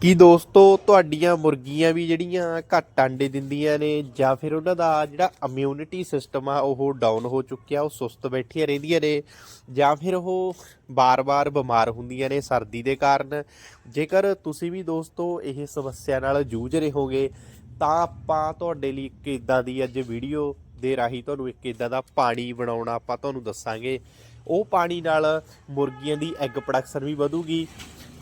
ਕੀ ਦੋਸਤੋ, ਤੁਹਾਡੀਆਂ ਮੁਰਗੀਆਂ ਵੀ ਜਿਹੜੀਆਂ ਘੱਟ ਆਂਡੇ ਦਿੰਦੀਆਂ ਨੇ ਜਾਂ ਫਿਰ ਉਹਨਾਂ ਦਾ ਜਿਹੜਾ ਇਮਿਊਨਿਟੀ ਸਿਸਟਮ ਆ, ਉਹ ਡਾਊਨ ਹੋ ਚੁੱਕਿਆ, ਉਹ ਸੁਸਤ ਬੈਠੀਆਂ ਰਹਿੰਦੀਆਂ ਨੇ ਜਾਂ ਫਿਰ ਉਹ ਬਾਰ-ਬਾਰ ਬਿਮਾਰ ਹੁੰਦੀਆਂ ਨੇ ਸਰਦੀ ਦੇ ਕਾਰਨ। ਜੇਕਰ ਤੁਸੀਂ ਵੀ ਦੋਸਤੋ ਇਹ ਸਮੱਸਿਆ ਨਾਲ ਜੂਝ ਰਹੇ ਹੋਗੇ, ਤਾਂ ਆਪਾਂ ਤੁਹਾਡੇ ਲਈ ਇੱਕ ਇਦਾਂ ਦੀ ਅੱਜ ਵੀਡੀਓ ਦੇ ਰਾਹੀਂ ਤੁਹਾਨੂੰ ਇੱਕ ਇਦਾਂ ਦਾ ਪਾਣੀ ਬਣਾਉਣਾ ਆਪਾਂ ਤੁਹਾਨੂੰ ਦੱਸਾਂਗੇ। ਉਹ ਪਾਣੀ ਨਾਲ ਮੁਰਗੀਆਂ ਦੀ ਐਗ ਪ੍ਰੋਡਕਸ਼ਨ ਵੀ ਵਧੂਗੀ।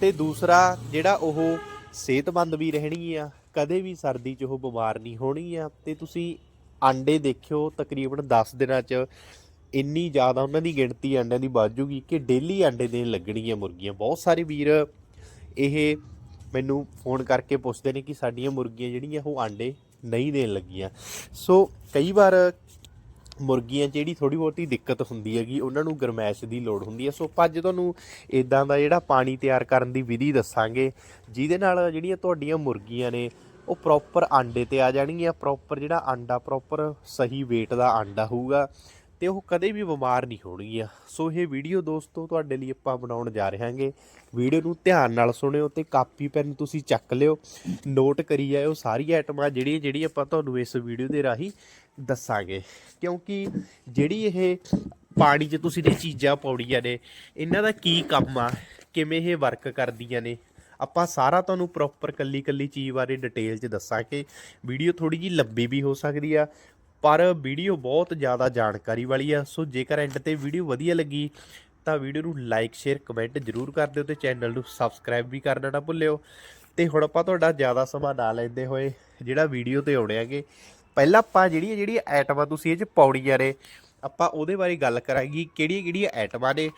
ਤੇ ਦੂਸਰਾ ਜਿਹੜਾ ਉਹ ਸਿਹਤਮੰਦ ਵੀ ਰਹਿਣੀ ਆ, ਕਦੇ ਵੀ ਸਰਦੀ 'ਚ ਉਹ ਬਿਮਾਰ ਨਹੀਂ ਹੋਣੀ ਆ। ਤੇ ਤੁਸੀਂ ਆਂਡੇ ਦੇਖਿਓ, ਤਕਰੀਬਨ 10 ਦਿਨਾਂ 'ਚ ਇੰਨੀ ਜ਼ਿਆਦਾ ਉਹਨਾਂ ਦੀ ਗਿਣਤੀ ਆਂਡਿਆਂ ਦੀ ਵੱਧ ਜੂਗੀ ਕਿ ਡੇਲੀ ਆਂਡੇ ਦੇਣ ਲੱਗਣਗੀਆਂ ਮੁਰਗੀਆਂ। ਬਹੁਤ ਸਾਰੇ ਵੀਰ ਇਹ ਮੈਨੂੰ ਫੋਨ ਕਰਕੇ ਪੁੱਛਦੇ ਨੇ ਕਿ ਸਾਡੀਆਂ ਮੁਰਗੀਆਂ ਜਿਹੜੀਆਂ ਉਹ ਆਂਡੇ ਨਹੀਂ ਦੇਣ ਲੱਗੀਆਂ। ਸੋ ਕਈ ਵਾਰ ਮੁਰਗੀਆਂ 'ਚ ਜਿਹੜੀ ਥੋੜੀ ਬਹੁਤੀ ਦਿੱਕਤ ਹੁੰਦੀ ਹੈਗੀ, ਉਹਨਾਂ ਨੂੰ ਗਰਮੈਸ਼ ਦੀ ਲੋੜ ਹੁੰਦੀ ਹੈ। ਸੋ ਆਪਾਂ ਅੱਜ ਤੁਹਾਨੂੰ ਇਦਾਂ ਦਾ ਜਿਹੜਾ ਪਾਣੀ ਤਿਆਰ ਕਰਨ ਦੀ ਵਿਧੀ ਦੱਸਾਂਗੇ, ਜਿਹਦੇ ਨਾਲ ਜਿਹੜੀਆਂ ਤੁਹਾਡੀਆਂ ਮੁਰਗੀਆਂ ਨੇ, ਉਹ ਪ੍ਰੋਪਰ ਆਂਡੇ ਤੇ ਆ ਜਾਣਗੀਆਂ। ਪ੍ਰੋਪਰ ਜਿਹੜਾ ਆਂਡਾ ਪ੍ਰੋਪਰ ਸਹੀ weight ਦਾ ਆਂਡਾ ਹੋਊਗਾ। ਤੇ ਉਹ ਕਦੇ ਵੀ ਬਿਮਾਰ ਨਹੀਂ ਹੋਣਗੀਆਂ। ਸੋ ਇਹ ਵੀਡੀਓ ਦੋਸਤੋ, ਤੁਹਾਡੇ ਲਈ ਆਪਾਂ ਬਣਾਉਣ ਜਾ ਰਹੇ ਹਾਂਗੇ ਵੀਡੀਓ ਨੂੰ ਧਿਆਨ ਨਾਲ ਸੁਣਿਓ ਤੇ ਕਾਪੀ ਪੈਨ ਤੁਸੀਂ ਚੱਕ ਲਿਓ। ਨੋਟ ਕਰੀ ਜਾਇਓ, ਸਾਰੀ ਆਈਟਮਾਂ ਜਿਹੜੀ ਜਿਹੜੀ ਆਪਾਂ ਤੁਹਾਨੂੰ ਇਸ ਵੀਡੀਓ ਦੇ ਰਾਹੀਂ ਦੱਸਾਂਗੇ। ਕਿਉਂਕਿ ਜਿਹੜੀ ਇਹ ਪਾਣੀ 'ਚ ਤੁਸੀਂ ਇਹ ਚੀਜ਼ਾਂ ਪਾਉਣੀਆਂ ਨੇ, ਇਹਨਾਂ ਦਾ ਕੀ ਕੰਮ ਆ? ਕਿਵੇਂ ਇਹ ਵਰਕ ਕਰਦੀਆਂ ਨੇ? ਆਪਾਂ ਸਾਰਾ ਤੁਹਾਨੂੰ ਪ੍ਰੋਪਰ ਕੱਲੀ ਕੱਲੀ ਚੀਜ਼ ਬਾਰੇ ਡਿਟੇਲ 'ਚ ਦੱਸਾਂਗੇ। ਵੀਡੀਓ ਥੋੜੀ ਜੀ ਲੰਬੀ ਵੀ ਹੋ ਸਕਦੀ ਆ ਪਰ ਵੀਡੀਓ ਬਹੁਤ ਜ਼ਿਆਦਾ ਜਾਣਕਾਰੀ ਵਾਲੀ ਆ। ਸੋ ਜੇਕਰ ਐਂਡ ਤੇ ਵੀਡੀਓ ਵਧੀਆ ਲੱਗੀ, ਤਾਂ ਵੀਡੀਓ ਨੂੰ ਲਾਈਕ ਸ਼ੇਅਰ ਕਮੈਂਟ ਜਰੂਰ ਕਰ ਦਿਓ ਤੇ ਚੈਨਲ ਨੂੰ ਸਬਸਕ੍ਰਾਈਬ ਵੀ ਕਰਨਾ ਨਾ ਭੁੱਲਿਓ। ਤੇ ਹੁਣ ਆਪਾਂ ਤੁਹਾਡਾ ਜ਼ਿਆਦਾ ਸਮਾਂ ਨਾ ਲੈਂਦੇ ਹੋਏ ਜਿਹੜਾ ਵੀਡੀਓ ਤੇ ਆਉਣੇ ਆਗੇ ਪਹਿਲਾਂ ਆਪਾਂ ਜਿਹੜੀਆਂ ਜਿਹੜੀਆਂ ਆਈਟਮਾਂ ਤੁਸੀਂ ਇਹ ਚ ਪਾਉਣੀਆਂ ਨੇ, ਆਪਾਂ ਉਹਦੇ ਬਾਰੇ ਗੱਲ ਕਰਾਂਗੇ ਕਿਹੜੀਆਂ ਕਿਹੜੀਆਂ ਆਈਟਮਾਂ ਨੇ।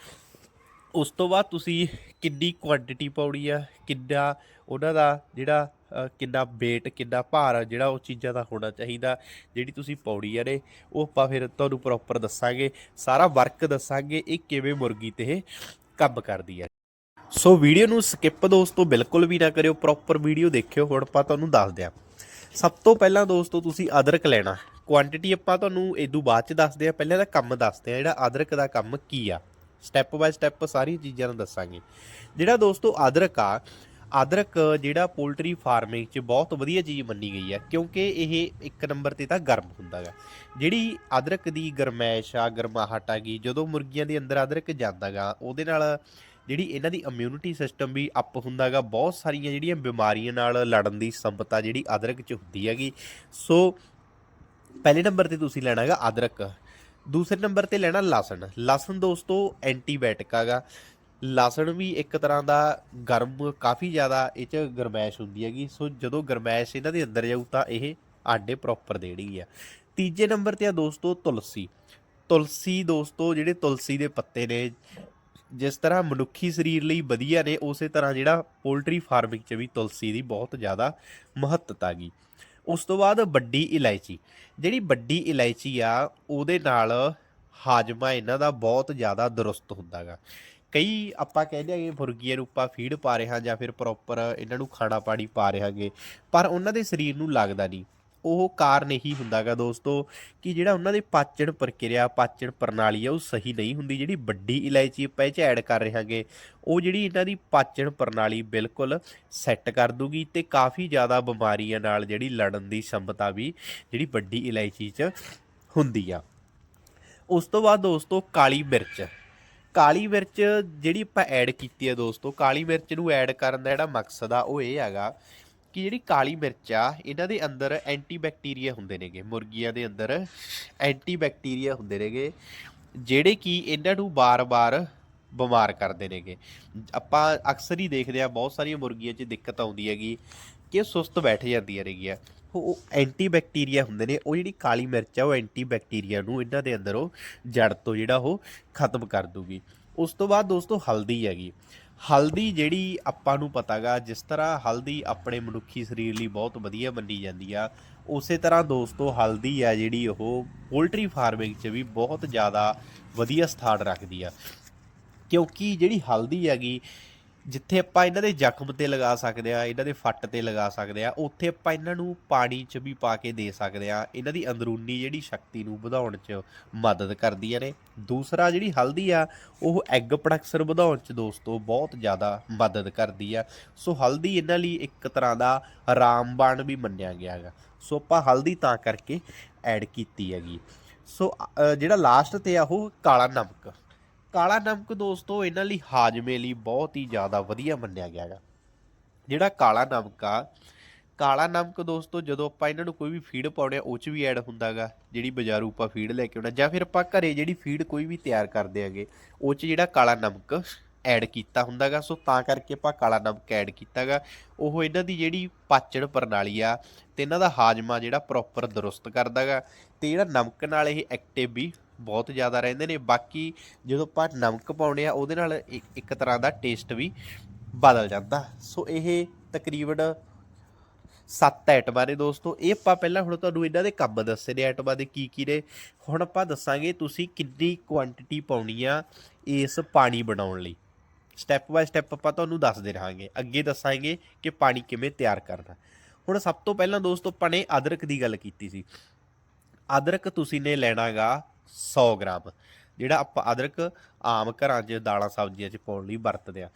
ਉਸ ਤੋਂ ਬਾਅਦ ਤੁਸੀਂ ਕਿੰਨੀ ਕੁਆਂਟੀਟੀ ਪਾਉਣੀ ਆ, ਕਿੰਨਾ ਉਹਨਾਂ ਦਾ ਜਿਹੜਾ ਕਿੰਨਾ weight, ਕਿੰਨਾ ਭਾਰ ਜਿਹੜਾ ਉਹ ਚੀਜ਼ਾਂ ਦਾ ਹੋਣਾ ਚਾਹੀਦਾ, ਜਿਹੜੀ ਤੁਸੀਂ ਪਾਉਣੀ ਆ ਨੇ, ਉਹ ਆਪਾਂ ਫਿਰ ਤੁਹਾਨੂੰ ਪ੍ਰੋਪਰ ਦੱਸਾਂਗੇ। ਸਾਰਾ ਵਰਕ ਦੱਸਾਂਗੇ, ਇਹ ਕਿਵੇਂ ਮੁਰਗੀ ਤੇ ਇਹ ਕੰਮ ਕਰਦੀ ਆ। ਸੋ ਵੀਡੀਓ ਨੂੰ ਸਕਿਪ ਦੋਸਤੋ, ਬਿਲਕੁਲ ਵੀ ਨਾ ਕਰਿਓ ਪ੍ਰੋਪਰ ਵੀਡੀਓ ਦੇਖਿਓ, ਹੁਣ ਆਪਾਂ ਤੁਹਾਨੂੰ ਦੱਸ ਦਿਆਂ ਸਭ ਤੋਂ ਪਹਿਲਾਂ ਦੋਸਤੋ, ਤੁਸੀਂ ਅਦਰਕ ਲੈਣਾ। ਕੁਆਂਟੀਟੀ ਆਪਾਂ ਤੁਹਾਨੂੰ ਇਦੋਂ ਬਾਅਦ ਚ ਦੱਸਦੇ ਆ, ਪਹਿਲਾਂ ਦਾ ਕੰਮ ਦੱਸਦੇ ਆ, ਜਿਹੜਾ ਅਦਰਕ ਦਾ ਕੰਮ ਕੀ ਆ। ਸਟੈਪ ਬਾਏ ਸਟੈਪ ਸਾਰੀ ਚੀਜ਼ਾਂ ਨੂੰ ਦੱਸਾਂਗੇ। ਜਿਹੜਾ ਦੋਸਤੋ ਅਦਰਕ ਆ ਅਦਰਕ ਜਿਹੜਾ ਪੋਲਟਰੀ ਫਾਰਮਿੰਗ 'ਚ ਬਹੁਤ ਵਧੀਆ ਚੀਜ਼ ਮੰਨੀ ਗਈ ਹੈ, ਕਿਉਂਕਿ ਇਹ ਇੱਕ ਨੰਬਰ ਤੇ ਤਾਂ ਗਰਮ ਹੁੰਦਾ ਹੁੰਦਾਗਾ ਜਿਹੜੀ ਅਦਰਕ ਦੀ ਗਰਮੈਸ਼ ਆ, ਗਰਮਾਹਟ ਆ ਗਈ, ਜਦੋਂ ਮੁਰਗੀਆਂ ਦੇ ਅੰਦਰ ਅਦਰਕ ਜਾਂਦਾਗਾ ਉਹਦੇ ਨਾਲ ਜਿਹੜੀ ਇਹਨਾਂ ਦੀ ਇਮਿਊਨਿਟੀ ਸਿਸਟਮ ਵੀ ਅਪ ਹੁੰਦਾਗਾ ਬਹੁਤ ਸਾਰੀਆਂ ਜਿਹੜੀਆਂ ਬਿਮਾਰੀਆਂ ਨਾਲ ਲੜਨ ਦੀ ਸੰਭਤਾ ਜਿਹੜੀ ਅਦਰਕ 'ਚ ਹੁੰਦੀ ਹੈਗੀ। ਸੋ ਪਹਿਲੇ ਨੰਬਰ ਤੇ ਤੁਸੀਂ ਲੈਣਾ ਹੈਗਾ ਅਦਰਕ। ਦੂਸਰੇ ਨੰਬਰ ਤੇ ਲੈਣਾ ਲਸਣ। ਲਸਣ ਦੋਸਤੋ ਐਂਟੀਬਾਇਓਟਿਕ ਹੈਗਾ ਲਸਣ ਵੀ ਇੱਕ ਤਰ੍ਹਾਂ ਦਾ ਗਰਮ ਕਾਫੀ ਜ਼ਿਆਦਾ ਇਹ ਚ ਗਰਮੈਸ਼ ਹੁੰਦੀ ਹੈਗੀ। ਸੋ ਜਦੋਂ ਗਰਮੈਸ਼ ਇਹਨਾਂ ਦੇ ਅੰਦਰ ਜਾਊ ਤਾਂ ਇਹ ਆਡੇ ਪ੍ਰੋਪਰ ਦੇਣਗੀ ਆ। ਤੀਜੇ ਨੰਬਰ ਤੇ ਆ ਦੋਸਤੋ ਤੁਲਸੀ। ਤੁਲਸੀ ਦੋਸਤੋ, ਜਿਹੜੇ ਤੁਲਸੀ ਦੇ ਪੱਤੇ ਨੇ, ਜਿਸ ਤਰ੍ਹਾਂ ਮਨੁੱਖੀ ਸਰੀਰ ਲਈ ਵਧੀਆ ਨੇ, ਉਸੇ ਤਰ੍ਹਾਂ ਜਿਹੜਾ ਪੋਲਟਰੀ ਫਾਰਮਿੰਗ 'ਚ ਵੀ ਤੁਲਸੀ ਦੀ ਬਹੁਤ ਜ਼ਿਆਦਾ ਮਹੱਤਤਾ ਗੀ ਉਸ ਤੋਂ ਬਾਅਦ ਵੱਡੀ ਇਲਾਇਚੀ। ਜਿਹੜੀ ਵੱਡੀ ਇਲਾਇਚੀ ਆ, ਉਹਦੇ ਨਾਲ ਹਾਜਮਾ ਇਹਨਾਂ ਦਾ ਬਹੁਤ ਜ਼ਿਆਦਾ ਦਰੁਸਤ ਹੁੰਦਾਗਾ ਕਈ ਆਪਾਂ ਕਹਿੰਦੇ ਆ ਕਿ ਮੁਰਗੀਆਂ ਨੂੰ ਆਪਾਂ ਫੀਡ ਪਾ ਰਹੇ ਹਾਂ ਜਾਂ ਫਿਰ ਪ੍ਰੋਪਰ ਇਹਨਾਂ ਨੂੰ ਖਾਣਾ ਪਾਣੀ ਪਾ ਰਹੇ ਹਾਂਗੇ, ਪਰ ਉਹਨਾਂ ਦੇ ਸਰੀਰ ਨੂੰ ਲੱਗਦਾ ਨਹੀਂ। ਉਹ ਕਾਰਨ ਇਹੀ ਹੁੰਦਾਗਾ ਦੋਸਤੋ ਕਿ ਜਿਹੜਾ ਉਹਨਾਂ ਦੇ ਪਾਚਣ ਪ੍ਰਕਿਰਿਆ, ਪਾਚਣ ਪ੍ਰਣਾਲੀ ਆ, ਉਹ ਸਹੀ ਨਹੀਂ ਹੁੰਦੀ। ਜਿਹੜੀ ਵੱਡੀ ਇਲਾਇਚੀ ਆਪਾਂ ਇਹ ਚ ਐਡ ਕਰ ਰਹੇ ਹਾਂਗੇ, ਉਹ ਜਿਹੜੀ ਇਹਨਾਂ ਦੀ ਪਾਚਣ ਪ੍ਰਣਾਲੀ ਬਿਲਕੁਲ ਸੈੱਟ ਕਰ ਦੂਗੀ ਤੇ ਕਾਫੀ ਜ਼ਿਆਦਾ ਬਿਮਾਰੀਆਂ ਨਾਲ ਜਿਹੜੀ ਲੜਨ ਦੀ ਸੰਭਤਾ ਵੀ ਜਿਹੜੀ ਵੱਡੀ ਇਲਾਇਚੀ 'ਚ ਹੁੰਦੀ ਆ। ਉਸ ਤੋਂ ਬਾਅਦ ਦੋਸਤੋ ਕਾਲੀ ਮਿਰਚ। ਕਾਲੀ ਮਿਰਚ ਜਿਹੜੀ ਆਪਾਂ ਐਡ ਕੀਤੀ ਹੈ ਦੋਸਤੋ, ਕਾਲੀ ਮਿਰਚ ਨੂੰ ਐਡ ਕਰਨ ਦਾ ਜਿਹੜਾ ਮਕਸਦ ਆ, ਉਹ ਇਹ ਹੈਗਾ ਕਿ ਜਿਹੜੀ ਕਾਲੀ ਮਿਰਚ ਆ, ਇਹਨਾਂ ਦੇ ਅੰਦਰ ਐਂਟੀਬੈਕਟੀਰੀਆ ਹੁੰਦੇ ਨੇਗੇ, ਮੁਰਗੀਆਂ ਦੇ ਅੰਦਰ ਐਂਟੀਬੈਕਟੀਰੀਆ ਹੁੰਦੇ ਨੇਗੇ, ਜਿਹੜੇ ਕਿ ਇਹਨਾਂ ਨੂੰ ਬਾਰ-ਬਾਰ ਬਿਮਾਰ ਕਰਦੇ ਨੇਗੇ। ਆਪਾਂ ਅਕਸਰ ਹੀ ਦੇਖਦੇ ਆ, ਬਹੁਤ ਸਾਰੀਆਂ ਮੁਰਗੀਆਂ 'ਚ ਦਿੱਕਤ ਆਉਂਦੀ ਹੈਗੀ। ਕਿ ਸੁਸਤ ਬੈਠ ਜਾਂਦੀਆਂ ਨੇਗੀਆਂ। ਉਹ ਐਂਟੀ ਬੈਕਟੀਰੀਆ ਹੁੰਦੇ ਨੇ, ਉਹ ਜਿਹੜੀ ਕਾਲੀ ਮਿਰਚ ਆ, ਉਹ ਐਂਟੀ ਬੈਕਟੀਰੀਆ ਨੂੰ ਇਹਨਾਂ ਦੇ ਅੰਦਰ ਉਹ ਜੜ ਤੋਂ ਜਿਹੜਾ ਉਹ ਖਤਮ ਕਰ ਦੂਗੀ। ਉਸ ਤੋਂ ਬਾਅਦ ਦੋਸਤੋ ਹਲਦੀ ਹੈਗੀ। ਹਲਦੀ ਜਿਹੜੀ ਆਪਾਂ ਨੂੰ ਪਤਾਗਾ, ਜਿਸ ਤਰ੍ਹਾਂ ਹਲਦੀ ਆਪਣੇ ਮਨੁੱਖੀ ਸਰੀਰ ਲਈ ਬਹੁਤ ਵਧੀਆ ਮੰਨੀ ਜਾਂਦੀ ਆ, ਉਸੇ ਤਰ੍ਹਾਂ ਦੋਸਤੋ ਹਲਦੀ ਆ ਜਿਹੜੀ ਉਹ ਪੋਲਟਰੀ ਫਾਰਮਿੰਗ 'ਚ ਵੀ ਬਹੁਤ ਜ਼ਿਆਦਾ ਵਧੀਆ ਸਥਾਨ ਰੱਖਦੀ ਆ। ਕਿਉਂਕਿ ਜਿਹੜੀ ਹਲਦੀ ਹੈਗੀ ਜਿੱਥੇ ਆਪਾਂ ਇਹਨਾਂ ਦੇ ਜ਼ਖਮ ਤੇ ਲਗਾ ਸਕਦੇ ਆ ਇਹਨਾਂ ਦੇ ਫੱਟ ਤੇ ਲਗਾ ਸਕਦੇ ਆ ਉੱਥੇ ਆਪਾਂ ਇਹਨਾਂ ਨੂੰ ਪਾਣੀ 'ਚ ਵੀ ਪਾ ਕੇ ਦੇ ਸਕਦੇ ਆ ਇਹਨਾਂ ਦੀ ਅੰਦਰੂਨੀ ਜਿਹੜੀ ਸ਼ਕਤੀ ਨੂੰ ਵਧਾਉਣ 'ਚ ਮਦਦ ਕਰਦੀਆਂ ਨੇ। ਦੂਸਰਾ ਜਿਹੜੀ ਹਲਦੀ ਆ, ਉਹ ਐਗ ਪ੍ਰੋਡਕਸ਼ਨ ਵਧਾਉਣ 'ਚ ਦੋਸਤੋ ਬਹੁਤ ਜ਼ਿਆਦਾ ਮਦਦ ਕਰਦੀ ਆ। ਸੋ ਹਲਦੀ ਇਹਨਾਂ ਲਈ ਇੱਕ ਤਰ੍ਹਾਂ ਦਾ ਰਾਮਬਾਣ ਵੀ ਮੰਨਿਆ ਗਿਆ ਹੈਗਾ। ਸੋ ਆਪਾਂ ਹਲਦੀ ਤਾਂ ਕਰਕੇ ਐਡ ਕੀਤੀ ਹੈਗੀ। ਸੋ ਜਿਹੜਾ ਲਾਸਟ ਤੇ ਆ, ਉਹ ਕਾਲਾ ਨਮਕ। ਕਾਲਾ ਨਮਕ ਦੋਸਤੋ, ਇਹਨਾਂ ਲਈ ਹਾਜ਼ਮੇ ਲਈ ਬਹੁਤ ਹੀ ਜ਼ਿਆਦਾ ਵਧੀਆ ਮੰਨਿਆ ਗਿਆ ਹੈਗਾ। ਜਿਹੜਾ ਕਾਲਾ ਨਮਕ ਆ, ਕਾਲਾ ਨਮਕ ਦੋਸਤੋ, ਜਦੋਂ ਆਪਾਂ ਇਹਨਾਂ ਨੂੰ ਕੋਈ ਵੀ ਫੀਡ ਪਾਉਣੇ ਆ, ਉਹ 'ਚ ਵੀ ਐਡ ਹੁੰਦਾਗਾ ਜਿਹੜੀ ਬਾਜ਼ਾਰੂ ਆਪਾਂ ਫੀਡ ਲੈ ਕੇ ਆਉਣਾ ਜਾਂ ਫਿਰ ਆਪਾਂ ਘਰੇ ਜਿਹੜੀ ਫੀਡ ਕੋਈ ਵੀ ਤਿਆਰ ਕਰਦੇ ਆਂਗੇ ਉਹ 'ਚ ਜਿਹੜਾ ਕਾਲਾ ਨਮਕ ਐਡ ਕੀਤਾ ਹੁੰਦਾਗਾ ਸੋ ਤਾਂ ਕਰਕੇ ਆਪਾਂ ਕਾਲਾ ਨਮਕ ਐਡ ਕੀਤਾਗਾ ਉਹ ਇਹਨਾਂ ਦੀ ਜਿਹੜੀ ਪਾਚਣ ਪ੍ਰਣਾਲੀ ਆ, ਤੇ ਇਹਨਾਂ ਦਾ ਹਾਜ਼ਮਾ ਜਿਹੜਾ ਪ੍ਰੋਪਰ ਦਰੁਸਤ ਕਰਦਾਗਾ ਤੇ ਜਿਹੜਾ ਨਮਕ ਨਾਲ ਇਹ ਐਕਟਿਵ ਵੀ ਬਹੁਤ ਜ਼ਿਆਦਾ ਰਹਿੰਦੇ ਨੇ। ਬਾਕੀ ਜਦੋਂ ਆਪਾਂ ਨਮਕ ਪਾਉਣੇ ਆ ਉਹਦੇ ਨਾਲ ਇੱਕ- ਤਰ੍ਹਾਂ ਦਾ ਟੇਸਟ ਵੀ ਬਦਲ ਜਾਂਦਾ। ਸੋ ਇਹ ਤਕਰੀਬਨ ਸੱਤ ਐਟਮਾਂ ਨੇ ਦੋਸਤੋ। ਇਹ ਆਪਾਂ ਪਹਿਲਾਂ ਹੁਣ ਤੁਹਾਨੂੰ ਇਹਨਾਂ ਦੇ ਕੰਮ ਦੱਸੇ ਨੇ ਆਈਟਮਾਂ ਦੇ ਕੀ ਕੀ ਨੇ। ਹੁਣ ਆਪਾਂ ਦੱਸਾਂਗੇ ਤੁਸੀਂ ਕਿੰਨੀ ਕੁਆਂਟੀਟੀ ਪਾਉਣੀ ਆ ਇਸ ਪਾਣੀ ਬਣਾਉਣ ਲਈ। ਸਟੈਪ ਬਾਏ ਸਟੈਪ ਆਪਾਂ ਤੁਹਾਨੂੰ ਦੱਸਦੇ ਰਹਾਂਗੇ। ਅੱਗੇ ਦੱਸਾਂਗੇ ਕਿ ਪਾਣੀ ਕਿਵੇਂ ਤਿਆਰ ਕਰਨਾ। ਹੁਣ ਸਭ ਤੋਂ ਪਹਿਲਾਂ ਦੋਸਤੋ, ਆਪਾਂ ਨੇ ਅਦਰਕ ਦੀ ਗੱਲ ਕੀਤੀ ਸੀ। ਅਦਰਕ ਤੁਸੀਂ ਨੇ ਲੈਣਾਗਾ 100 ਗ੍ਰਾਮ, ਜਿਹੜਾ ਆਪਾਂ ਅਦਰਕ ਆਮ ਘਰਾਂ 'ਚ ਦਾਲਾਂ ਸਬਜ਼ੀਆਂ 'ਚ ਪਾਉਣ ਲਈ ਵਰਤਦੇ ਆ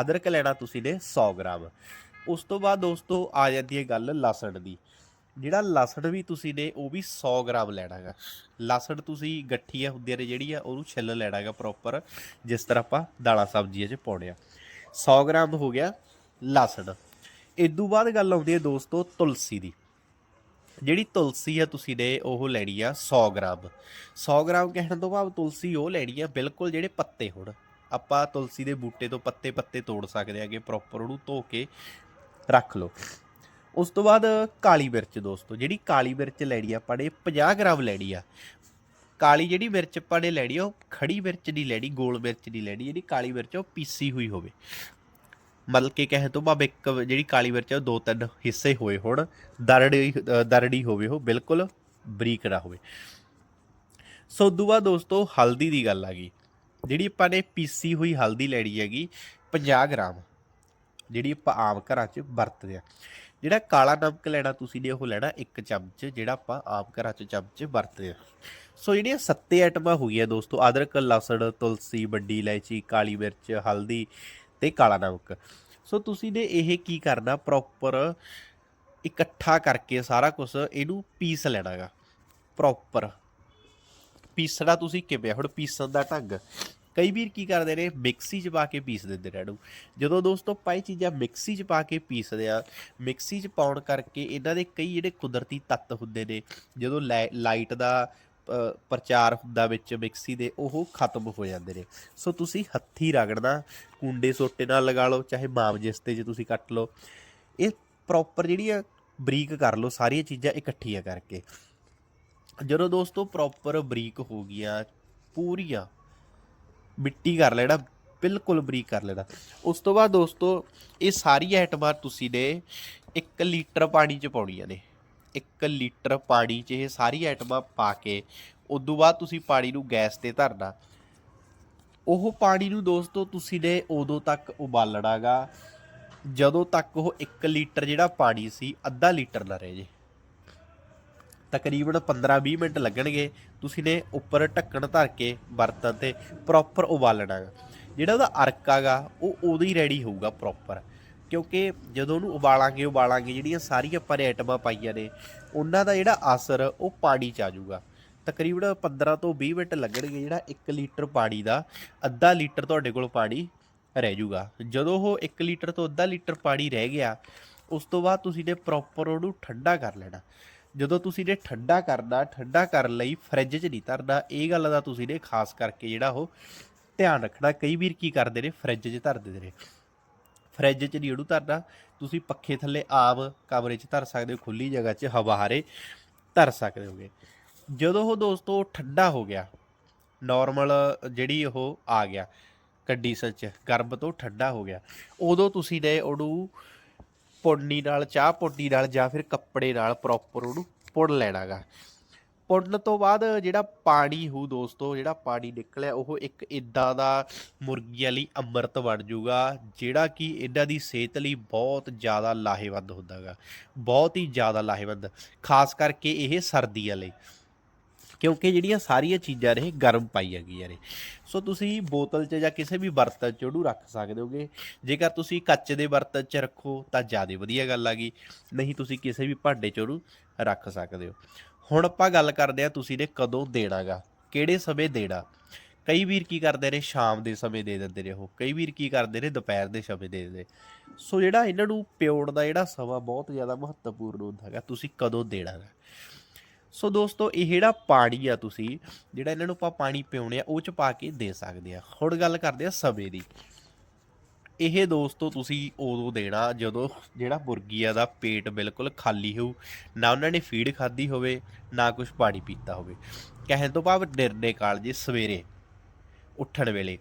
ਅਦਰਕ ਲੈਣਾ ਤੁਸੀਂ ਨੇ 100 ਗ੍ਰਾਮ। ਉਸ ਤੋਂ ਬਾਅਦ ਦੋਸਤੋ ਆ ਜਾਂਦੀ ਹੈ ਗੱਲ ਲਸਣ ਦੀ। ਜਿਹੜਾ ਲਸਣ ਵੀ ਤੁਸੀਂ ਨੇ ਉਹ ਵੀ 100 ਗ੍ਰਾਮ ਲੈਣਾਗਾ ਲਸਣ ਤੁਸੀਂ ਗੱਠੀਆਂ ਹੁੰਦੀਆਂ ਨੇ ਜਿਹੜੀ ਆ ਉਹਨੂੰ ਛਿੱਲ ਲੈਣਾਗਾ ਪ੍ਰੋਪਰ ਜਿਸ ਤਰ੍ਹਾਂ ਆਪਾਂ ਦਾਲਾਂ ਸਬਜ਼ੀਆਂ 'ਚ ਪਾਉਣੇ ਆ 100 ਗ੍ਰਾਮ ਹੋ ਗਿਆ ਲਸਣ। ਇਦੋਂ ਬਾਅਦ ਗੱਲ ਆਉਂਦੀ ਹੈ ਦੋਸਤੋ ਤੁਲਸੀ ਦੀ। ਜਿਹੜੀ ਤੁਲਸੀ ਆ ਤੁਸੀਂ ਨੇ ਉਹ ਲੈਣੀ ਆ 100 ਗ੍ਰਾਮ। 100 ਗ੍ਰਾਮ ਕਹਿਣ ਤੋਂ ਭਾਵ ਤੁਲਸੀ ਉਹ ਲੈਣੀ ਆ ਬਿਲਕੁਲ ਜਿਹੜੇ ਪੱਤੇ ਹੋਣ। ਆਪਾਂ ਤੁਲਸੀ ਦੇ ਬੂਟੇ ਤੋਂ ਪੱਤੇ ਪੱਤੇ ਤੋੜ ਸਕਦੇ ਆਗੇ ਪ੍ਰੋਪਰ ਉਹਨੂੰ ਧੋ ਕੇ ਰੱਖ ਲਓ। ਉਸ ਤੋਂ ਬਾਅਦ ਕਾਲੀ ਮਿਰਚ ਦੋਸਤੋ, ਜਿਹੜੀ ਕਾਲੀ ਮਿਰਚ ਲੈਣੀ ਆ ਆਪਾਂ ਨੇ 50 ਗ੍ਰਾਮ ਲੈਣੀ ਆ। ਕਾਲੀ ਜਿਹੜੀ ਮਿਰਚ ਆਪਾਂ ਨੇ ਲੈਣੀ ਆ, ਉਹ ਖੜੀ ਮਿਰਚ ਨਹੀਂ ਲੈਣੀ, ਗੋਲ ਮਿਰਚ ਨਹੀਂ ਲੈਣੀ, ਜਿਹੜੀ ਕਾਲੀ ਮਿਰਚ ਉਹ ਪੀਸੀ ਹੋਈ ਹੋਵੇ। ਮਤਲਬ ਕਿ ਕਹੇ ਤੋਂ ਭਾਵੇਂ ਇੱਕ ਜਿਹੜੀ ਕਾਲੀ ਮਿਰਚ ਹੈ, ਉਹ ਦੋ ਤਿੰਨ ਹਿੱਸੇ ਹੋਏ ਹੋਣ, ਦਰੜੀ ਦਰੜੀ ਹੋਵੇ ਉਹ ਬਿਲਕੁਲ ਬਰੀਕ ਨਾ ਹੋਵੇ। ਸੋ ਉਦੋਂ ਬਾਅਦ ਦੋਸਤੋ ਹਲਦੀ ਦੀ ਗੱਲ ਆ ਗਈ। ਜਿਹੜੀ ਆਪਾਂ ਨੇ ਪੀਸੀ ਹੋਈ ਹਲਦੀ ਲੈਣੀ ਹੈਗੀ 50 ਗ੍ਰਾਮ, ਜਿਹੜੀ ਆਪਾਂ ਆਮ ਘਰਾਂ 'ਚ ਵਰਤਦੇ ਆ। ਜਿਹੜਾ ਕਾਲਾ ਨਮਕ ਲੈਣਾ ਤੁਸੀਂ ਨੇ, ਉਹ ਲੈਣਾ ਇੱਕ ਚਮਚ, ਜਿਹੜਾ ਆਪਾਂ ਆਮ ਘਰਾਂ 'ਚ ਚਮਚ ਵਰਤਦੇ ਆ। ਸੋ ਜਿਹੜੀਆਂ ਸੱਤੇ ਆਈਟਮਾਂ ਹੋ ਗਈਆਂ ਦੋਸਤੋ, ਅਦਰਕ, ਲਸਣ, ਤੁਲਸੀ ਵੱਡੀ ਇਲਾਇਚੀ, ਕਾਲੀ ਮਿਰਚ, ਹਲਦੀ ਤੇ ਕਾਲਾ ਨਮਕ ਸੋ ਤੁਸੀਂ ਨੇ ਇਹ ਕੀ ਕਰਨਾ ਪ੍ਰੋਪਰ ਇਕੱਠਾ ਕਰਕੇ ਸਾਰਾ ਕੁਝ ਇਹਨੂੰ ਪੀਸ ਲੈਣਾਗਾ ਪ੍ਰੋਪਰ ਪੀਸਣਾ ਤੁਸੀਂ ਕਿਵੇਂ ਹੁਣ ਪੀਸਣ ਦਾ ਢੰਗ। ਕਈ ਵੀਰ ਕੀ ਕਰਦੇ ਨੇ, ਮਿਕਸੀ 'ਚ ਪਾ ਕੇ ਪੀਸ ਦਿੰਦੇ ਨੇ ਇਹਨੂੰ। ਜਦੋਂ ਦੋਸਤੋ ਪਾਈ ਚੀਜ਼ਾਂ ਮਿਕਸੀ 'ਚ ਪਾ ਕੇ ਪੀਸਦੇ ਆ ਮਿਕਸੀ 'ਚ ਪਾਉਣ ਕਰਕੇ ਇਹਨਾਂ ਦੇ ਕਈ ਜਿਹੜੇ ਕੁਦਰਤੀ ਤੱਤ ਹੁੰਦੇ ਨੇ, ਜਦੋਂ ਲਾਈ- ਲਾਈਟ ਦਾ ਪ੍ਰਚਾਰ ਹੁੰਦਾ ਵਿੱਚ ਮਿਕਸੀ ਦੇ, ਉਹ ਖਤਮ ਹੋ ਜਾਂਦੇ ਨੇ। ਸੋ ਤੁਸੀਂ ਹੱਥੀ ਰਗੜਨਾ, ਕੁੰਡੇ ਸੋਟੇ ਨਾਲ ਲਗਾ ਲਓ, ਚਾਹੇ ਮਾਮਜਿਸਤੇ 'ਚ ਤੁਸੀਂ ਕੱਟ ਲਓ। ਇਹ ਪ੍ਰੋਪਰ ਜਿਹੜੀ ਆ ਬਰੀਕ ਕਰ ਲਓ, ਸਾਰੀਆਂ ਚੀਜ਼ਾਂ ਇਕੱਠੀਆਂ ਕਰਕੇ। ਜਦੋਂ ਦੋਸਤੋ ਪ੍ਰੋਪਰ ਬਰੀਕ ਹੋ ਗਈਆਂ, ਪੂਰੀਆਂ, ਮਿੱਟੀ ਕਰ ਲੈਣਾ, ਬਿਲਕੁਲ ਬਰੀਕ ਕਰ ਲੈਣਾ। ਉਸ ਤੋਂ ਬਾਅਦ ਦੋਸਤੋ, ਇਹ ਸਾਰੀ ਆਈਟਮਾਂ ਤੁਸੀਂ ਨੇ 1 ਲੀਟਰ ਪਾਣੀ 'ਚ ਪਾਉਣੀਆਂ ਨੇ। 1 ਲੀਟਰ ਪਾਣੀ 'ਚ ਇਹ ਸਾਰੀ ਆਈਟਮਾਂ ਪਾ ਕੇ, ਉਦੋਂ ਬਾਅਦ ਤੁਸੀਂ ਪਾਣੀ ਨੂੰ ਗੈਸ ਤੇ ਧਰਨਾ। ਉਹ ਪਾਣੀ ਨੂੰ ਦੋਸਤੋ ਤੁਸੀਂ ਨੇ ਉਦੋਂ ਤੱਕ ਉਬਾਲਣਾਗਾ ਜਦੋਂ ਤੱਕ ਉਹ 1 ਲੀਟਰ ਜਿਹੜਾ ਪਾਣੀ ਸੀ, ਅੱਧਾ ਲੀਟਰ ਨਾ ਰਹਿ ਜੇ। ਤਕਰੀਬਨ 15-20 ਮਿੰਟ ਲੱਗਣਗੇ, ਤੁਸੀਂ ਨੇ ਉੱਪਰ ਢੱਕਣ ਧਰ ਕੇ ਬਰਤਨ ਤੇ ਪ੍ਰੋਪਰ ਉਬਾਲਣਾ ਗਾ। ਜਿਹੜਾ ਉਹਦਾ ਅਰਕ ਹੈਗਾ ਉਹ ਉਦੋਂ ਹੀ ਰੈਡੀ ਹੋਊਗਾ ਪ੍ਰੋਪਰ ਕਿਉਂਕਿ ਜਦੋਂ ਉਹਨੂੰ ਉਬਾਲਾਂਗੇ ਉਬਾਲਾਂਗੇ, ਜਿਹੜੀਆਂ ਸਾਰੀਆਂ ਆਪਾਂ ਨੇ ਆਈਟਮਾਂ ਪਾਈਆਂ ਨੇ, ਉਹਨਾਂ ਦਾ ਜਿਹੜਾ ਅਸਰ ਉਹ ਪਾਣੀ 'ਚ ਆ ਜਾਊਗਾ। ਤਕਰੀਬਨ 15 ਤੋਂ 20 ਮਿੰਟ ਲੱਗਣਗੇ ਜਿਹੜਾ 1 ਲੀਟਰ ਪਾਣੀ ਦਾ, ਅੱਧਾ ਲੀਟਰ ਤੁਹਾਡੇ ਕੋਲ ਪਾਣੀ ਰਹਿ ਜਾਊਗਾ। ਜਦੋਂ ਉਹ 1 ਲੀਟਰ ਤੋਂ ਅੱਧਾ ਲੀਟਰ ਪਾਣੀ ਰਹਿ ਗਿਆ, ਉਸ ਤੋਂ ਬਾਅਦ ਤੁਸੀਂ ਨੇ ਪ੍ਰੋਪਰ ਉਹਨੂੰ ਠੰਡਾ ਕਰ ਲੈਣਾ। ਜਦੋਂ ਤੁਸੀਂ ਨੇ ਠੰਡਾ ਕਰਨਾ, ਠੰਡਾ ਕਰਨ ਲਈ ਫਰਿੱਜ 'ਚ ਨਹੀਂ ਧਰਨਾ, ਇਹ ਗੱਲ ਦਾ ਤੁਸੀਂ ਨੇ ਖਾਸ ਕਰਕੇ ਜਿਹੜਾ ਉਹ ਧਿਆਨ ਰੱਖਣਾ। ਕਈ ਵੀਰ ਕੀ ਕਰਦੇ ਨੇ ਫਰਿੱਜ 'ਚ ਧਰ ਦਿੰਦੇ ਨੇ। ਫਰਿੱਜ 'ਚ ਨਹੀਂ ਉਹਨੂੰ ਧਰਨਾ। ਤੁਸੀਂ ਪੱਖੇ ਥੱਲੇ ਆਮ ਕਮਰੇ 'ਚ ਧਰ ਸਕਦੇ ਹੋ, ਖੁੱਲੀ ਜਗ੍ਹਾ 'ਚ ਹਵਾ ਹਾਰੇ ਧਰ ਸਕਦੇ ਹੋਗੇ। ਜਦੋਂ ਉਹ ਦੋਸਤੋ ਠੰਡਾ ਹੋ ਗਿਆ ਨਾਰਮਲ ਜਿਹੜੀ ਉਹ ਆ ਗਿਆ ਕੰਡੀਸ਼ਨ 'ਚ, ਗਰਮ ਤੋਂ ਠੰਡਾ ਹੋ ਗਿਆ, ਉਦੋਂ ਤੁਸੀਂ ਨੇ ਉਹਨੂੰ ਪੁੰਨੀ ਨਾਲ, ਚਾਹ ਪੁੰਨੀ ਨਾਲ ਜਾਂ ਫਿਰ ਕੱਪੜੇ ਨਾਲ ਪ੍ਰੋਪਰ ਉਹਨੂੰ ਪੁਣ ਲੈਣਾਗਾ। ਪੁੰਨ ਤੋਂ ਬਾਅਦ ਜਿਹੜਾ ਪਾਣੀ ਹੋ ਦੋਸਤੋ, ਜਿਹੜਾ ਪਾਣੀ ਨਿਕਲਿਆ, ਉਹ ਇੱਕ ਇਦਾਂ ਦਾ ਮੁਰਗੀਆਂ ਲਈ ਅੰਮ੍ਰਿਤ ਬਣ ਜਾਊਗਾ ਜਿਹੜਾ ਕਿ ਇਹਨਾਂ ਦੀ ਸਿਹਤ ਲਈ ਬਹੁਤ ਜ਼ਿਆਦਾ ਲਾਹੇਵੰਦ ਹੁੰਦਾਗਾ। ਬਹੁਤ ਹੀ ਜ਼ਿਆਦਾ ਲਾਹੇਵੰਦ, ਖਾਸ ਕਰਕੇ ਇਹ ਸਰਦੀਆਂ ਲਈ ਕਿਉਂਕਿ ਜਿਹੜੀਆਂ ਸਾਰੀਆਂ ਚੀਜ਼ਾਂ ਨੇ ਗਰਮ ਪਾਈਆਂ ਗਈਆਂ ਨੇ। ਸੋ ਤੁਸੀਂ ਬੋਤਲ 'ਚ ਜਾਂ ਕਿਸੇ ਵੀ ਬਰਤਨ 'ਚ ਉਹਨੂੰ ਰੱਖ ਸਕਦੇ ਹੋਗੇ। ਜੇਕਰ ਤੁਸੀਂ ਕੱਚ ਦੇ ਬਰਤਨ 'ਚ ਰੱਖੋ, ਤਾਂ ਜ਼ਿਆਦਾ ਵਧੀਆ ਗੱਲ ਆ ਗਈ। ਨਹੀਂ, ਤੁਸੀਂ ਕਿਸੇ ਵੀ ਭਾਂਡੇ 'ਚ ਉਹਨੂੰ ਰੱਖ ਸਕਦੇ ਹੋ। ਹੁਣ ਆਪਾਂ ਗੱਲ ਕਰਦੇ ਆ ਤੁਸੀਂ ਨੇ ਕਦੋਂ ਦੇਣਾਗਾ, ਕਿਹੜੇ ਸਮੇਂ ਦੇਣਾ? ਕਈ ਵੀਰ ਕੀ ਕਰਦੇ ਨੇ, ਸ਼ਾਮ ਦੇ ਸਮੇਂ ਦੇ ਦਿੰਦੇ ਨੇ ਉਹ, ਕਈ ਵੀਰ ਕੀ ਕਰਦੇ ਨੇ, ਦੁਪਹਿਰ ਦੇ ਸਮੇਂ ਦੇ ਦਿੰਦੇ ਸੋ ਜਿਹੜਾ ਇਹਨਾਂ ਨੂੰ ਪਿਉਣ ਦਾ ਜਿਹੜਾ ਸਮਾਂ ਬਹੁਤ ਜ਼ਿਆਦਾ ਮਹੱਤਵਪੂਰਨ ਹੁੰਦਾ ਹੈਗਾ ਤੁਸੀਂ ਕਦੋਂ ਦੇਣਾ ਹੈ ਸੋ ਦੋਸਤੋ, ਇਹ ਜਿਹੜਾ ਪਾਣੀ ਆ ਤੁਸੀਂ, ਜਿਹੜਾ ਇਹਨਾਂ ਨੂੰ ਆਪਾਂ ਪਾਣੀ ਪਿਉਣੇ ਆ, ਉਹ ਚ ਪਾ ਕੇ ਦੇ ਸਕਦੇ ਆ। ਹੁਣ ਗੱਲ ਕਰਦੇ ਆ ਸਮੇਂ ਦੀ। ਇਹ ਦੋਸਤੋ ਤੁਸੀਂ ਉਦੋਂ ਦੇਣਾ ਜਦੋਂ ਜਿਹੜਾ ਮੁਰਗੀਆਂ ਦਾ ਪੇਟ ਬਿਲਕੁਲ ਖਾਲੀ ਹੋਊ, ਨਾ ਉਹਨਾਂ ਨੇ ਫੀਡ ਖਾਧੀ ਹੋਵੇ, ਨਾ ਕੁਝ ਪਾਣੀ ਪੀਤਾ ਹੋਵੇ। ਕਹਿਣ ਤੋਂ ਭਾਵ ਨਿਰਣੇ ਕਾਲ ਜੇ ਸਵੇਰੇ ਉੱਠਣ ਵੇਲੇ।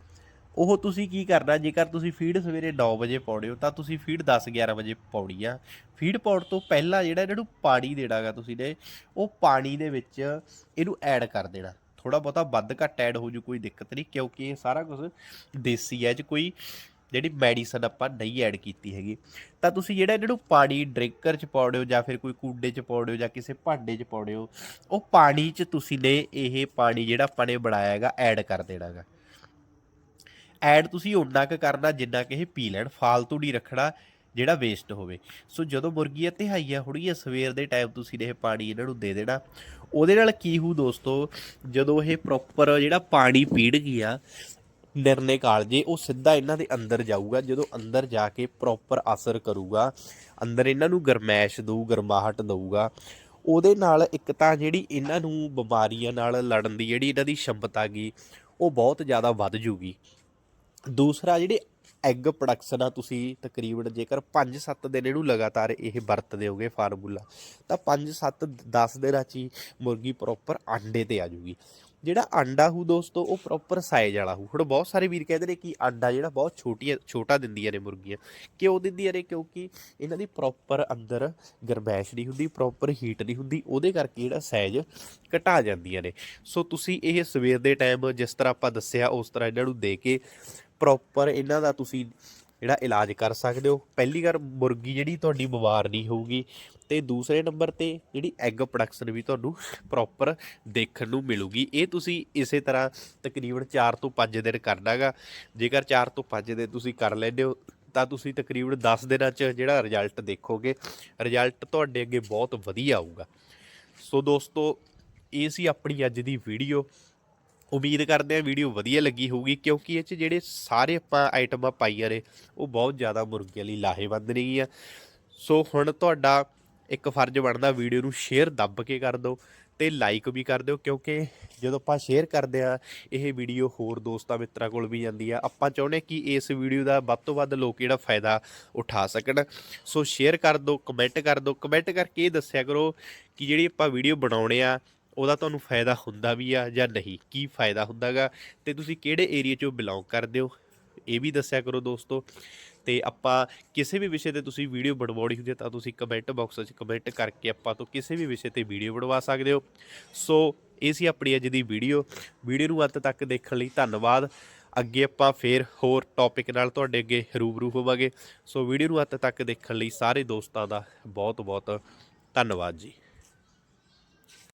ਉਹ ਤੁਸੀਂ ਕੀ ਕਰਨਾ, ਜੇਕਰ ਤੁਸੀਂ ਫੀਡ ਸਵੇਰੇ 9 ਵਜੇ ਪਾਉਣੇ ਹੋ, ਤਾਂ ਤੁਸੀਂ ਫੀਡ 10 11 ਵਜੇ ਪਾਉਣੀ ਆ। ਫੀਡ ਪਾਉਣ ਤੋਂ ਪਹਿਲਾਂ ਜਿਹੜਾ ਇਹਨਾਂ ਨੂੰ ਪਾਣੀ ਦੇਣਾਗਾ ਤੁਸੀਂ ਨੇ, ਉਹ ਪਾਣੀ ਦੇ ਵਿੱਚ ਇਹਨੂੰ ਐਡ ਕਰ ਦੇਣਾ। ਥੋੜਾ ਬਹੁਤਾ ਵੱਧ ਘੱਟ ਐਡ ਹੋ ਜੂ, ਕੋਈ ਦਿੱਕਤ ਨਹੀਂ, ਕਿਉਂਕਿ ਇਹ ਸਾਰਾ ਕੁਝ ਦੇਸੀ ਹੈ ਚ ਕੋਈ ਜਿਹੜੀ ਮੈਡੀਸਨ ਆਪਾਂ ਨਹੀਂ ਐਡ ਕੀਤੀ ਹੈਗੀ, ਤਾਂ ਤੁਸੀਂ ਜਿਹੜਾ ਇਹਨਾਂ ਨੂੰ ਪਾਣੀ ਡਰਿੰਕਰ ਚ ਪਾਉਣੇ ਜਾਂ ਫਿਰ ਕੋਈ ਕੂਡੇ ਚ ਪਾਉਣੇ ਜਾਂ ਕਿਸੇ ਭਾਂਡੇ ਚ ਪਾਉਣੇ ਉਹ ਪਾਣੀ ਚ ਤੁਸੀਂ ਨੇ ਇਹ ਪਾਣੀ ਜਿਹੜਾ ਆਪਾਂ ਨੇ ਬਣਾਇਆ ਹੈਗਾ ਐਡ ਕਰ ਦੇਣਾਗਾ ਐਡ ਤੁਸੀਂ ਓਨਾ ਕੁ ਕਰਨਾ ਜਿੰਨਾ ਕਿ ਇਹ ਪੀ ਲੈਣ, ਫਾਲਤੂ ਨਹੀਂ ਰੱਖਣਾ, ਜਿਹੜਾ ਵੇਸਟ ਹੋਵੇ। ਸੋ ਜਦੋਂ ਮੁਰਗੀਆਂ ਤਿਹਾਈਆਂ ਹੋਣਗੀਆਂ, ਸਵੇਰ ਦੇ ਟਾਈਮ ਤੁਸੀਂ ਇਹ ਪਾਣੀ ਇਹਨਾਂ ਨੂੰ ਦੇ ਦੇਣਾ। ਉਹਦੇ ਨਾਲ ਕੀ ਹੋਊ ਦੋਸਤੋ, ਜਦੋਂ ਇਹ ਪ੍ਰੋਪਰ ਜਿਹੜਾ ਪਾਣੀ ਪੀਣਗੀਆਂ ਨਿਰਣੇ ਕਾਲਜੇ ਉਹ ਸਿੱਧਾ ਇਹਨਾਂ ਦੇ ਅੰਦਰ ਜਾਊਗਾ, ਜਦੋਂ ਅੰਦਰ ਜਾ ਕੇ ਪ੍ਰੋਪਰ ਅਸਰ ਕਰੂਗਾ, ਅੰਦਰ ਇਹਨਾਂ ਨੂੰ ਗਰਮੈਸ਼ ਦਊ, ਗਰਮਾਹਟ ਦਊਗਾ, ਉਹਦੇ ਨਾਲ ਇੱਕ ਤਾਂ ਜਿਹੜੀ ਇਹਨਾਂ ਨੂੰ ਬਿਮਾਰੀਆਂ ਨਾਲ ਲੜਨ ਦੀ ਜਿਹੜੀ ਇਹਨਾਂ ਦੀ ਸ਼ਮਤਾ ਗਈ, ਉਹ ਬਹੁਤ ਜ਼ਿਆਦਾ ਵੱਧ ਜੂਗੀ। ਦੂਸਰਾ, ਜਿਹੜੇ ਐਗ ਪ੍ਰੋਡਕਸ਼ਨ ਆ ਤੁਸੀਂ ਤਕਰੀਬਨ ਜੇਕਰ 5-7 ਦਿਨ ਇਹਨੂੰ ਲਗਾਤਾਰ ਇਹ ਵਰਤਦੇ ਹੋਗੇ ਫਾਰਮੂਲਾ, ਤਾਂ 5-7 10 ਦਿਨਾਂ ਚ ਹੀ ਮੁਰਗੀ ਪ੍ਰੋਪਰ ਆਂਡੇ ਤੇ ਆ ਜੂਗੀ। ਜਿਹੜਾ ਆਂਡਾ ਹੂ ਦੋਸਤੋ, ਉਹ ਪ੍ਰੋਪਰ ਸਾਈਜ਼ ਵਾਲਾ ਹੂ। ਹੁਣ ਬਹੁਤ ਸਾਰੇ ਵੀਰ ਕਹਿੰਦੇ ਨੇ ਕਿ ਆਂਡਾ ਜਿਹੜਾ ਬਹੁਤ ਛੋਟੀ ਛੋਟਾ ਦਿੰਦੀਆਂ ਨੇ ਮੁਰਗੀਆਂ। ਕਿਉਂ ਦਿੰਦੀਆਂ ਨੇ? ਕਿਉਂਕਿ ਇਹਨਾਂ ਦੀ ਪ੍ਰੋਪਰ ਅੰਦਰ ਗਰਮੈਸ਼ ਨਹੀਂ ਹੁੰਦੀ ਪ੍ਰੋਪਰ ਹੀਟ ਨਹੀਂ ਹੁੰਦੀ, ਉਹਦੇ ਕਰਕੇ ਜਿਹੜਾ ਸਾਈਜ਼ ਘਟਾ ਜਾਂਦੀਆਂ ਨੇ। ਸੋ ਤੁਸੀਂ ਇਹ ਸਵੇਰ ਦੇ ਟਾਈਮ ਜਿਸ ਤਰ੍ਹਾਂ ਆਪਾਂ ਦੱਸਿਆ, ਉਸ ਤਰ੍ਹਾਂ ਇਹਨਾਂ ਨੂੰ ਦੇ ਕੇ ਪ੍ਰੋਪਰ ਇਹਨਾਂ ਦਾ ਤੁਸੀਂ ਜਿਹੜਾ ਇਲਾਜ ਕਰ ਸਕਦੇ ਹੋ। ਪਹਿਲੀ ਗੱਲ ਮੁਰਗੀ ਜਿਹੜੀ ਤੁਹਾਡੀ ਬਿਮਾਰ ਨਹੀਂ ਹੋਊਗੀ ਤੇ ਦੂਸਰੇ ਨੰਬਰ ਤੇ ਜਿਹੜੀ ਐਗ ਪ੍ਰੋਡਕਸ਼ਨ ਵੀ ਤੁਹਾਨੂੰ ਪ੍ਰੋਪਰ ਦੇਖਣ ਨੂੰ ਮਿਲੂਗੀ। ਇਹ ਤੁਸੀਂ ਇਸੇ ਤਰ੍ਹਾਂ ਤਕਰੀਬਨ 4 ਤੋਂ 5 ਦਿਨ ਕਰਨਾਗਾ। ਜੇਕਰ 4 ਤੋਂ 5 ਦਿਨ ਤੁਸੀਂ ਕਰ ਲੈਂਦੇ ਹੋ, ਤਾਂ ਤੁਸੀਂ ਤਕਰੀਬਨ 10 ਦਿਨਾਂ 'ਚ ਜਿਹੜਾ ਰਿਜ਼ਲਟ ਦੇਖੋਗੇ ਰਿਜ਼ਲਟ ਤੁਹਾਡੇ ਅੱਗੇ ਬਹੁਤ ਵਧੀਆ ਆਊਗਾ। ਸੋ ਦੋਸਤੋ, ਇਹ ਸੀ ਆਪਣੀ ਅੱਜ ਦੀ ਵੀਡੀਓ ਉਮੀਦ ਕਰਦੇ ਆ ਵੀਡੀਓ ਵਧੀਆ ਲੱਗੀ ਹੋਊਗੀ, ਕਿਉਂਕਿ ਇਹ 'ਚ ਜਿਹੜੇ ਸਾਰੇ ਆਪਾਂ ਆਈਟਮਾਂ ਪਾਈਆਂ ਨੇ, ਉਹ ਬਹੁਤ ਜ਼ਿਆਦਾ ਮੁਰਗੀਆਂ ਲਈ ਲਾਹੇਵੰਦ ਨੇਗੀਆਂ। ਸੋ ਹੁਣ ਤੁਹਾਡਾ ਇੱਕ ਫਰਜ਼ ਬਣਦਾ ਵੀਡੀਓ ਨੂੰ ਸ਼ੇਅਰ ਦੱਬ ਕੇ ਕਰ ਦਿਓ ਤੇ ਲਾਈਕ ਵੀ ਕਰ ਦਿਓ, ਕਿਉਂਕਿ ਜਦੋਂ ਆਪਾਂ ਸ਼ੇਅਰ ਕਰਦੇ ਆ ਇਹ ਵੀਡੀਓ ਹੋਰ ਦੋਸਤਾਂ ਮਿੱਤਰਾਂ ਕੋਲ ਵੀ ਜਾਂਦੀ ਆ। ਆਪਾਂ ਚਾਹੁੰਦੇ ਕਿ ਇਸ ਵੀਡੀਓ ਦਾ ਵੱਧ ਤੋਂ ਵੱਧ ਲੋਕ ਜਿਹੜਾ ਫਾਇਦਾ ਉਠਾ ਸਕਣ। ਸੋ ਸ਼ੇਅਰ ਕਰ ਦਿਓ ਕਮੈਂਟ ਕਰ ਦਿਓ ਕਮੈਂਟ ਕਰਕੇ ਇਹ ਦੱਸਿਆ ਕਰੋ ਕਿ ਜਿਹੜੀ ਆਪਾਂ ਵੀਡੀਓ ਬਣਾਉਣੇ ਆ, ਉਹਦਾ ਤੁਹਾਨੂੰ ਫਾਇਦਾ ਹੁੰਦਾ ਵੀ ਆ ਜਾਂ ਨਹੀਂ? ਕੀ ਫਾਇਦਾ ਹੁੰਦਾਗਾ? ਤੇ ਤੁਸੀਂ ਕਿਹੜੇ ਏਰੀਆ 'ਚੋਂ ਬਿਲੋਂਗ ਕਰਦੇ ਹੋ? ਇਹ ਵੀ ਦੱਸਿਆ ਕਰੋ ਦੋਸਤੋ। ਤੇ ਆਪਾਂ ਕਿਸੇ ਵੀ ਵਿਸ਼ੇ ਤੇ ਤੁਸੀਂ ਵੀਡੀਓ ਬਣਵਾਉਣੀ ਹੁੰਦੀ ਹੈ ਤਾਂ ਤੁਸੀਂ ਕਮੈਂਟ ਬਾਕਸ ਵਿੱਚ ਕਮੈਂਟ ਕਰਕੇ ਆਪਾਂ ਤੋਂ ਕਿਸੇ ਵੀ ਵਿਸ਼ੇ ਤੇ ਵੀਡੀਓ ਬਣਵਾ ਸਕਦੇ ਹੋ। ਸੋ ਇਹ ਸੀ ਆਪਣੀ ਅੱਜ ਦੀ ਵੀਡੀਓ ਵੀਡੀਓ ਨੂੰ ਅੰਤ ਤੱਕ ਦੇਖਣ ਲਈ ਧੰਨਵਾਦ। ਅੱਗੇ ਆਪਾਂ ਫੇਰ ਹੋਰ ਟੌਪਿਕ ਨਾਲ ਤੁਹਾਡੇ ਅੱਗੇ ਰੂਬਰੂ ਹੋਵਾਂਗੇ। ਸੋ ਵੀਡੀਓ ਨੂੰ ਅੰਤ ਤੱਕ ਦੇਖਣ ਲਈ ਸਾਰੇ ਦੋਸਤਾਂ ਦਾ ਬਹੁਤ ਬਹੁਤ ਧੰਨਵਾਦ ਜੀ।